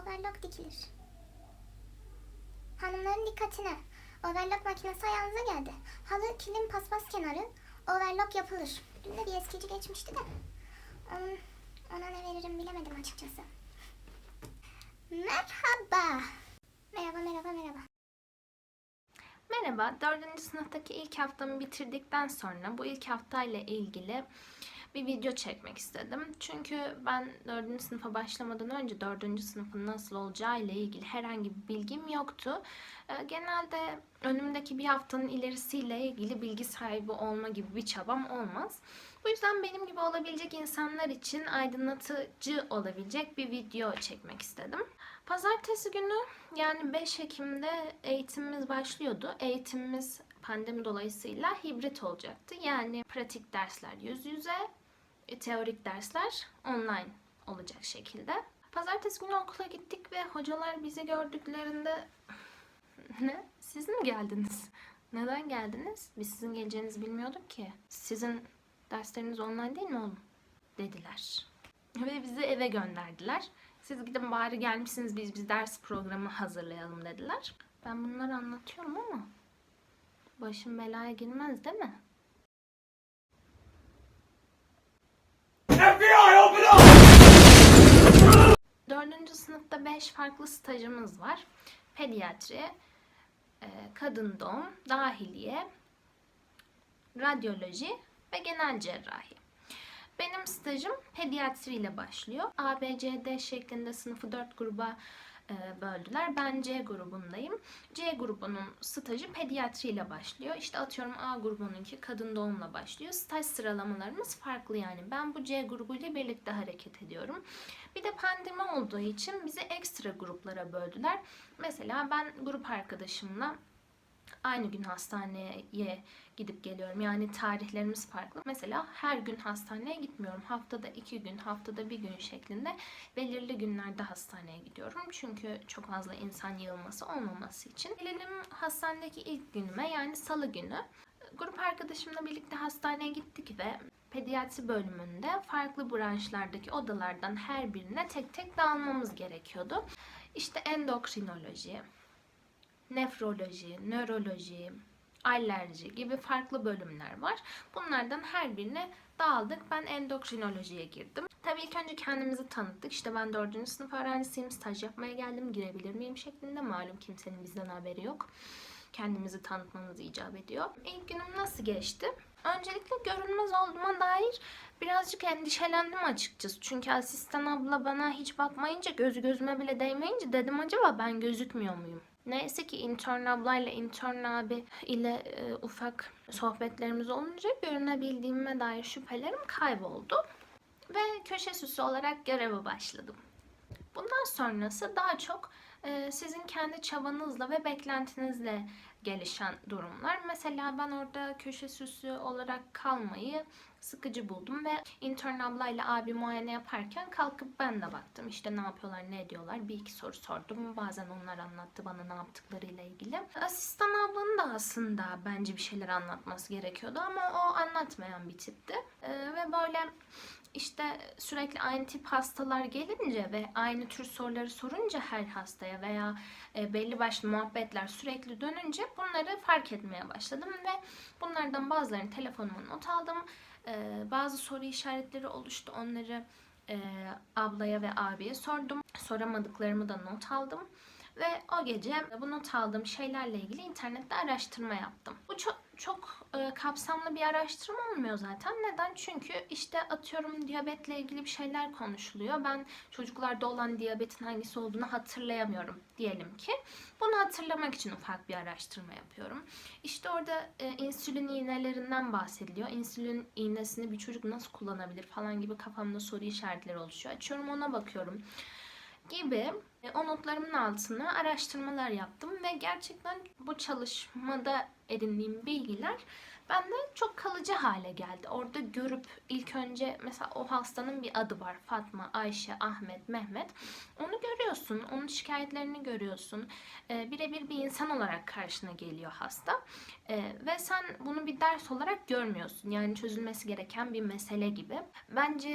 overlock dikilir. Hanımların dikkatine. Overlock makinesi ayağınıza geldi. Halı, kilim, paspas kenarı overlock yapılır. Dün de bir eskici geçmişti de. Onun, ona ne veririm bilemedim açıkçası. Merhaba. Merhaba, merhaba, merhaba. Merhaba, 4. sınıftaki ilk haftamı bitirdikten sonra bu ilk haftayla ilgili bir video çekmek istedim. Çünkü ben 4. sınıfa başlamadan önce 4. sınıfın nasıl olacağı ile ilgili herhangi bir bilgim yoktu. Ee, Genelde önümdeki bir haftanın ilerisiyle ilgili bilgi sahibi olma gibi bir çabam olmaz. Bu yüzden benim gibi olabilecek insanlar için aydınlatıcı olabilecek bir video çekmek istedim. Pazartesi günü yani 5 Ekim'de eğitimimiz başlıyordu. Eğitimimiz pandemi dolayısıyla hibrit olacaktı. Yani pratik dersler yüz yüze, teorik dersler online olacak şekilde. Pazartesi günü okula gittik ve hocalar bizi gördüklerinde ne? Siz mi geldiniz? Neden geldiniz? Biz sizin geleceğinizi bilmiyorduk ki. Sizin dersleriniz online değil mi oğlum? Dediler. Ve bizi eve gönderdiler. Siz gidin bari gelmişsiniz biz bir ders programı hazırlayalım dediler. Ben bunları anlatıyorum ama başım belaya girmez değil mi? Sınıfta beş farklı stajımız var. Pediatri, e, kadın doğum, dahiliye, radyoloji ve genel cerrahi. Benim stajım pediatri ile başlıyor. A, B, C, D şeklinde sınıfı dört gruba böldüler. Ben C grubundayım. C grubunun stajı pediatri ile başlıyor. İşte atıyorum A grubununki kadın doğumla başlıyor. Staj sıralamalarımız farklı yani. Ben bu C grubuyla birlikte hareket ediyorum. Bir de pandemi olduğu için bizi ekstra gruplara böldüler. Mesela ben grup arkadaşımla aynı gün hastaneye gidip geliyorum. Yani tarihlerimiz farklı. Mesela her gün hastaneye gitmiyorum. Haftada iki gün, haftada bir gün şeklinde belirli günlerde hastaneye gidiyorum. Çünkü çok fazla insan yığılması olmaması için. Gelelim hastanedeki ilk günüme yani salı günü. Grup arkadaşımla birlikte hastaneye gittik ve pediatri bölümünde farklı branşlardaki odalardan her birine tek tek dağılmamız gerekiyordu. İşte endokrinoloji, nefroloji, nöroloji, alerji gibi farklı bölümler var. Bunlardan her birine dağıldık. Ben endokrinolojiye girdim. Tabii ilk önce kendimizi tanıttık. İşte ben 4. sınıf öğrencisiyim. Staj yapmaya geldim. Girebilir miyim şeklinde. Malum kimsenin bizden haberi yok. Kendimizi tanıtmamız icap ediyor. İlk günüm nasıl geçti? Öncelikle görünmez olduğuma dair birazcık endişelendim açıkçası. Çünkü asistan abla bana hiç bakmayınca, gözü gözüme bile değmeyince dedim acaba ben gözükmüyor muyum? Neyse ki intern ablayla intern abi ile e, ufak sohbetlerimiz olunca görünebildiğime dair şüphelerim kayboldu. Ve köşe süsü olarak göreve başladım. Bundan sonrası daha çok e, sizin kendi çabanızla ve beklentinizle gelişen durumlar. Mesela ben orada köşe süsü olarak kalmayı sıkıcı buldum ve intern ablayla abi muayene yaparken kalkıp ben de baktım. İşte ne yapıyorlar, ne ediyorlar. Bir iki soru sordum. Bazen onlar anlattı bana ne yaptıklarıyla ilgili. Asistan ablanın da aslında bence bir şeyler anlatması gerekiyordu ama o anlatmayan bir tipti. E, ve böyle işte sürekli aynı tip hastalar gelince ve aynı tür soruları sorunca her hastaya veya e, belli başlı muhabbetler sürekli dönünce bunları fark etmeye başladım ve bunlardan bazılarını telefonuma not aldım. E, bazı soru işaretleri oluştu. Onları e, ablaya ve abiye sordum. Soramadıklarımı da not aldım. Ve o gece bu not aldığım şeylerle ilgili internette araştırma yaptım. Bu çok çok e, kapsamlı bir araştırma olmuyor zaten. Neden? Çünkü işte atıyorum diyabetle ilgili bir şeyler konuşuluyor. Ben çocuklarda olan diyabetin hangisi olduğunu hatırlayamıyorum diyelim ki. Bunu hatırlamak için ufak bir araştırma yapıyorum. İşte orada e, insülin iğnelerinden bahsediliyor. İnsülin iğnesini bir çocuk nasıl kullanabilir falan gibi kafamda soru işaretleri oluşuyor. Açıyorum ona bakıyorum gibi o notlarımın altına araştırmalar yaptım ve gerçekten bu çalışmada edindiğim bilgiler bende çok kalıcı hale geldi. Orada görüp ilk önce mesela o hastanın bir adı var. Fatma, Ayşe, Ahmet, Mehmet. Onu görüyorsun, onun şikayetlerini görüyorsun. Ee, birebir bir insan olarak karşına geliyor hasta. Ee, ve sen bunu bir ders olarak görmüyorsun. Yani çözülmesi gereken bir mesele gibi. Bence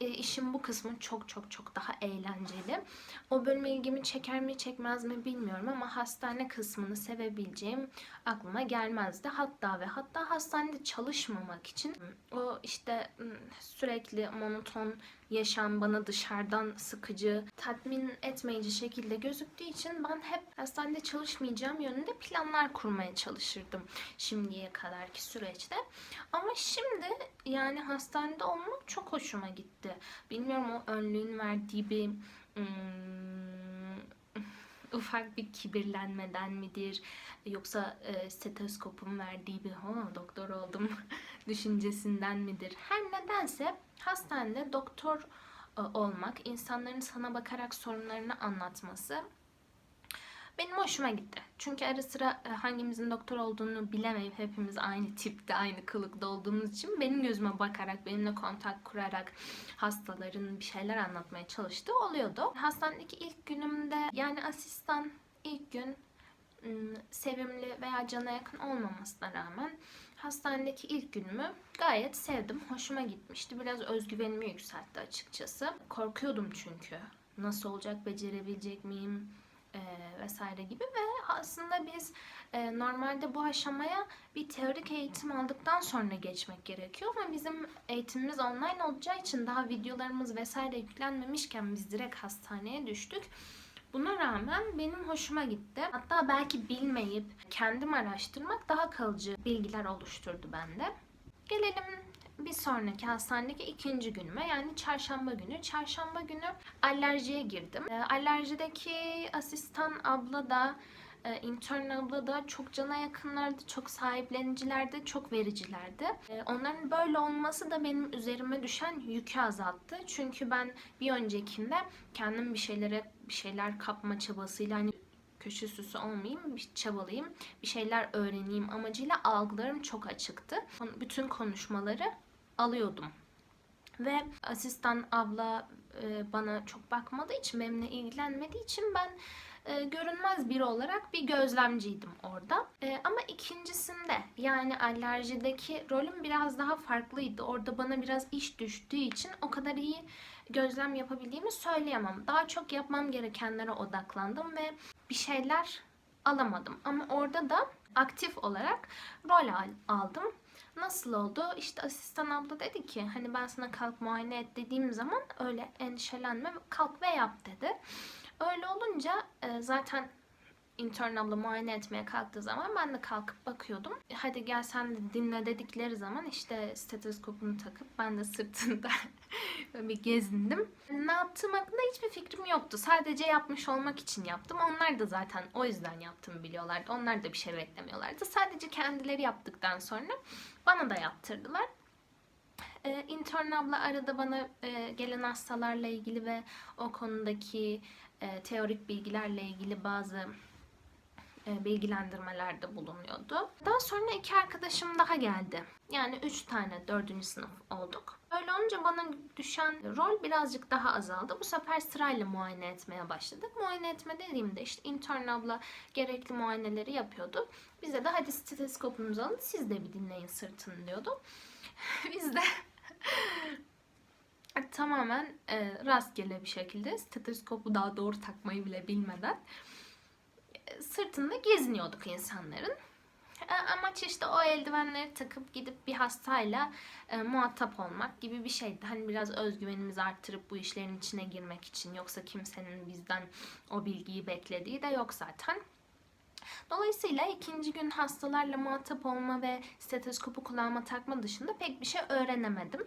e, işin bu kısmı çok çok çok daha eğlenceli. O bölüme ilgimi çeker mi çekmez mi bilmiyorum ama hastane kısmını sevebileceğim aklıma gelmezdi. Hatta ve hatta hastanede çalışmamak için o işte sürekli monoton yaşam bana dışarıdan sıkıcı, tatmin etmeyici şekilde gözüktüğü için ben hep hastanede çalışmayacağım yönünde planlar kurmaya çalışırdım şimdiye kadarki süreçte. Ama şimdi yani hastanede olmak çok hoşuma gitti. Bilmiyorum o önlüğün verdiği bir ım, ufak bir kibirlenmeden midir yoksa e, stetoskopun verdiği bir ha doktor oldum düşüncesinden midir? Her nedense hastanede doktor e, olmak, insanların sana bakarak sorunlarını anlatması benim hoşuma gitti. Çünkü ara sıra e, hangimizin doktor olduğunu bilemeyip hepimiz aynı tipte, aynı kılıkta olduğumuz için benim gözüme bakarak, benimle kontak kurarak hastaların bir şeyler anlatmaya çalıştığı oluyordu. Hastanedeki ilk günümde yani asistan ilk gün sevimli veya cana yakın olmamasına rağmen hastanedeki ilk günümü gayet sevdim. Hoşuma gitmişti. Biraz özgüvenimi yükseltti açıkçası. Korkuyordum çünkü. Nasıl olacak, becerebilecek miyim? E, vesaire gibi ve aslında biz e, normalde bu aşamaya bir teorik eğitim aldıktan sonra geçmek gerekiyor ama bizim eğitimimiz online olacağı için daha videolarımız vesaire yüklenmemişken biz direkt hastaneye düştük. Buna rağmen benim hoşuma gitti. Hatta belki bilmeyip kendim araştırmak daha kalıcı bilgiler oluşturdu bende. Gelelim bir sonraki hastanedeki ikinci günüme yani çarşamba günü. Çarşamba günü alerjiye girdim. E, alerjideki asistan abla da e, intern abla da çok cana yakınlardı, çok sahiplenicilerdi, çok vericilerdi. E, onların böyle olması da benim üzerime düşen yükü azalttı. Çünkü ben bir öncekinde kendim bir şeylere bir şeyler kapma çabasıyla hani köşe süsü olmayayım, bir çabalayayım, bir şeyler öğreneyim amacıyla algılarım çok açıktı. Bütün konuşmaları alıyordum. Ve asistan abla e, bana çok bakmadığı için, benimle ilgilenmediği için ben e, görünmez biri olarak bir gözlemciydim orada. E, ama ikincisinde yani alerjideki rolüm biraz daha farklıydı. Orada bana biraz iş düştüğü için o kadar iyi gözlem yapabildiğimi söyleyemem. Daha çok yapmam gerekenlere odaklandım ve bir şeyler alamadım. Ama orada da aktif olarak rol al- aldım. Nasıl oldu? İşte asistan abla dedi ki hani ben sana kalk muayene et dediğim zaman öyle endişelenme kalk ve yap dedi. Öyle olunca e, zaten intern abla muayene etmeye kalktığı zaman ben de kalkıp bakıyordum. E, Hadi gel sen de dinle dedikleri zaman işte stetoskopunu takıp ben de sırtında bir gezindim. Ne yaptığım hakkında hiçbir fikrim yoktu. Sadece yapmış olmak için yaptım. Onlar da zaten o yüzden yaptığımı biliyorlardı. Onlar da bir şey beklemiyorlardı. Sadece kendileri yaptıktan sonra bana da yaptırdılar. Ee, intern abla arada bana e, gelen hastalarla ilgili ve o konudaki e, teorik bilgilerle ilgili bazı e, bilgilendirmelerde bulunuyordu. Daha sonra iki arkadaşım daha geldi. Yani üç tane dördüncü sınıf olduk. Öyle olunca bana düşen rol birazcık daha azaldı. Bu sefer sırayla muayene etmeye başladık. Muayene etme dediğimde işte intern abla gerekli muayeneleri yapıyordu. Bize de hadi stetoskopunuzu alın siz de bir dinleyin sırtını diyordu. Biz de tamamen e, rastgele bir şekilde stetoskopu daha doğru takmayı bile bilmeden e, sırtında geziniyorduk insanların. E, Amaç işte o eldivenleri takıp gidip bir hastayla e, muhatap olmak gibi bir şeydi. Hani biraz özgüvenimizi arttırıp bu işlerin içine girmek için. Yoksa kimsenin bizden o bilgiyi beklediği de yok zaten. Dolayısıyla ikinci gün hastalarla muhatap olma ve stetoskopu kulağıma takma dışında pek bir şey öğrenemedim.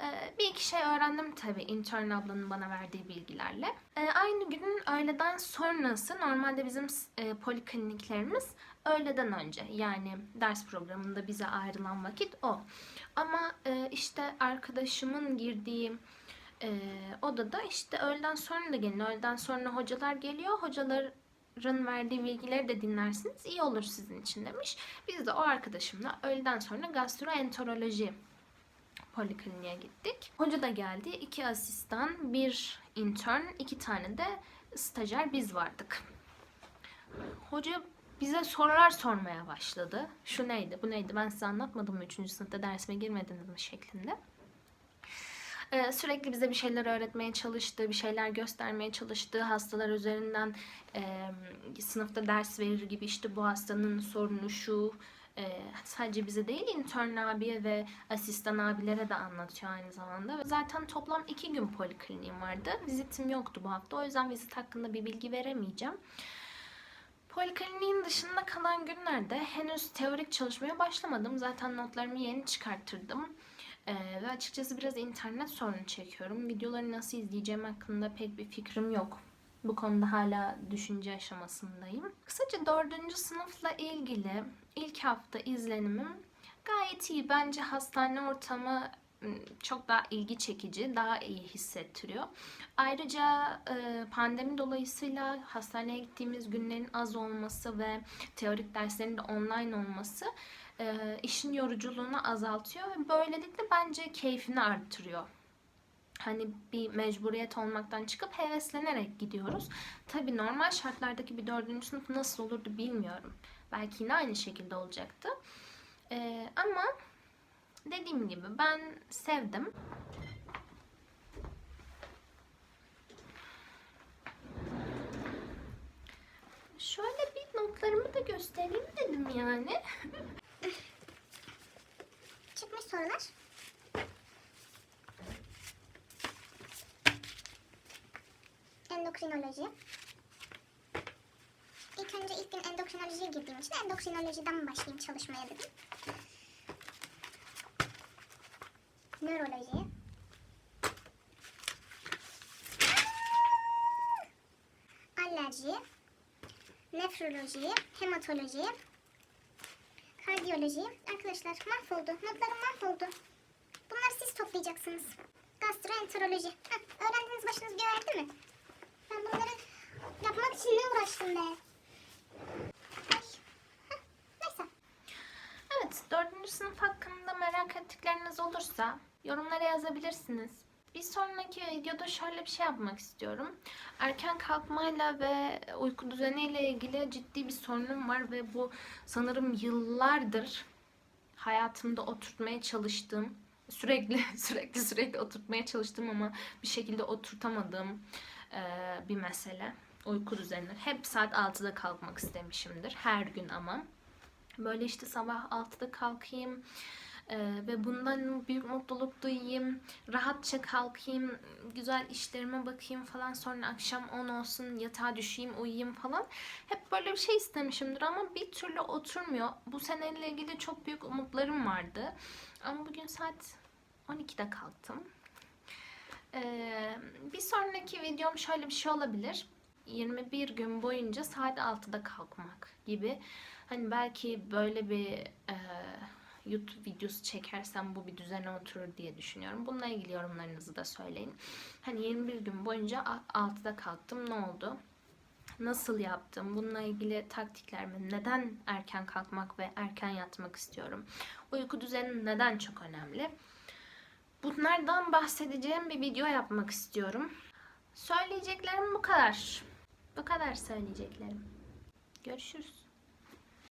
Ee, bir iki şey öğrendim tabii intern ablanın bana verdiği bilgilerle. Ee, aynı günün öğleden sonrası normalde bizim e, polikliniklerimiz öğleden önce yani ders programında bize ayrılan vakit o. Ama e, işte arkadaşımın girdiği e, odada işte öğleden sonra da gelin. Öğleden sonra hocalar geliyor. Hocalar verdiği bilgileri de dinlersiniz. iyi olur sizin için demiş. Biz de o arkadaşımla öğleden sonra gastroenteroloji polikliniğe gittik. Hoca da geldi. iki asistan, bir intern, iki tane de stajyer biz vardık. Hoca bize sorular sormaya başladı. Şu neydi, bu neydi, ben size anlatmadım mı 3. sınıfta dersime girmediniz mi şeklinde. Ee, sürekli bize bir şeyler öğretmeye çalıştı, bir şeyler göstermeye çalıştı. Hastalar üzerinden e, sınıfta ders verir gibi işte bu hastanın sorunu şu. E, sadece bize değil intern abiye ve asistan abilere de anlatıyor aynı zamanda. Zaten toplam iki gün polikliniğim vardı. Vizitim yoktu bu hafta. O yüzden vizit hakkında bir bilgi veremeyeceğim. Polikliniğin dışında kalan günlerde henüz teorik çalışmaya başlamadım. Zaten notlarımı yeni çıkarttırdım. Ee, ve açıkçası biraz internet sorunu çekiyorum. Videoları nasıl izleyeceğim hakkında pek bir fikrim yok. Bu konuda hala düşünce aşamasındayım. Kısaca dördüncü sınıfla ilgili ilk hafta izlenimim gayet iyi. Bence hastane ortamı çok daha ilgi çekici, daha iyi hissettiriyor. Ayrıca pandemi dolayısıyla hastaneye gittiğimiz günlerin az olması ve teorik derslerin de online olması işin yoruculuğunu azaltıyor ve böylelikle bence keyfini arttırıyor. Hani bir mecburiyet olmaktan çıkıp heveslenerek gidiyoruz. Tabii normal şartlardaki bir dördüncü sınıf nasıl olurdu bilmiyorum. Belki yine aynı şekilde olacaktı. E, ama dediğim gibi ben sevdim. Şöyle bir notlarımı da göstereyim dedim yani. Çıkmış sorular. Endokrinoloji. İlk önce ilk gün endokrinolojiye girdiğim için endokrinolojiden başlayayım çalışmaya dedim. Nöroloji. Alerji. Nefroloji. Hematoloji. Kardiyoloji. Arkadaşlar mahvoldu. Notlarım mahvoldu. Bunları siz toplayacaksınız. Gastroenteroloji. Heh, öğrendiniz başınız göğerdi mi? Ben bunları yapmak için ne uğraştım be? Evet, dördüncü sınıf hakkında merak ettikleriniz olursa yorumlara yazabilirsiniz. Bir sonraki videoda şöyle bir şey yapmak istiyorum. Erken kalkmayla ve uyku düzeniyle ilgili ciddi bir sorunum var ve bu sanırım yıllardır hayatımda oturtmaya çalıştığım, sürekli sürekli sürekli oturtmaya çalıştığım ama bir şekilde oturtamadığım bir mesele. Uyku düzeni. Hep saat 6'da kalkmak istemişimdir. Her gün ama. Böyle işte sabah 6'da kalkayım eee, ve bundan büyük mutluluk duyayım. Rahatça kalkayım, güzel işlerime bakayım falan. Sonra akşam 10 olsun yatağa düşeyim, uyuyayım falan. Hep böyle bir şey istemişimdir ama bir türlü oturmuyor. Bu seneyle ilgili çok büyük umutlarım vardı. Ama bugün saat 12'de kalktım. Bir sonraki videom şöyle bir şey olabilir. 21 gün boyunca saat 6'da kalkmak gibi. Hani belki böyle bir e, YouTube videosu çekersem bu bir düzene oturur diye düşünüyorum. Bununla ilgili yorumlarınızı da söyleyin. Hani 21 gün boyunca a- 6'da kalktım ne oldu? Nasıl yaptım? Bununla ilgili taktiklerimi neden erken kalkmak ve erken yatmak istiyorum? Uyku düzeni neden çok önemli? Bunlardan bahsedeceğim bir video yapmak istiyorum. Söyleyeceklerim bu kadar. Bu kadar söyleyeceklerim. Görüşürüz.